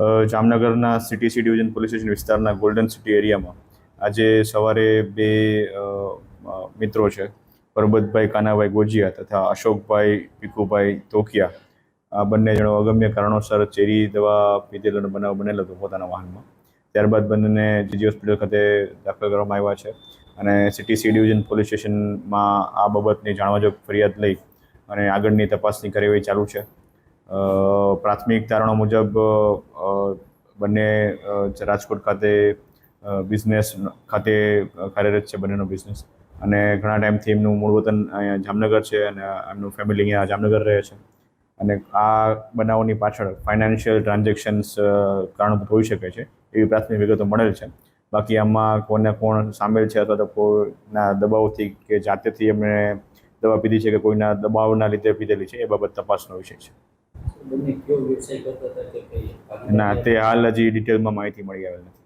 જામનગરના city C division police station વિસ્તારના golden city એરિયામાં આજે સવારે બે મિત્રો છે, પરબતભાઈ કાનાભાઈ ગોજિયા તથા અશોકભાઈ ભીખુભાઈ તોકિયા. આ બંને જણો અગમ્ય કારણોસર ચેરી દવા પીધેલો બનાવ બનેલો હતો પોતાના વાહનમાં. ત્યારબાદ બંનેને જીજી હોસ્પિટલ ખાતે દાખલ કરવામાં આવ્યા છે અને સિટી સી ડિવિઝન પોલીસ સ્ટેશનમાં આ બાબતની જાણવાજોગ ફરિયાદ લઈ અને આગળની તપાસની કાર્યવાહી ચાલુ છે. પ્રાથમિક તારણો મુજબ બંને રાજકોટ ખાતે બિઝનેસ ખાતે કાર્યરત છે બંનેનો બિઝનેસ અને ઘણા ટાઈમથી એમનું મૂળ વતન અહીંયા જામનગર છે અને એમનું ફેમિલી અહીંયા જામનગર રહે છે. અને આ બનાવની પાછળ ફાઇનાન્શિયલ ટ્રાન્ઝેક્શન્સ કારણભૂત હોઈ શકે છે, એવી પ્રાથમિક વિગતો મળેલ છે. બાકી આમાં કોને કોણ સામેલ છે અથવા તો કોઈના દબાવથી કે જાતેથી એમણે દવા પીધી છે કે કોઈના દબાવના લીધે પીધેલી છે, એ બાબત તપાસનો વિષય છે. ના તે હાલ હજી ડિટેલમાં માહિતી મળી આવેલ નથી.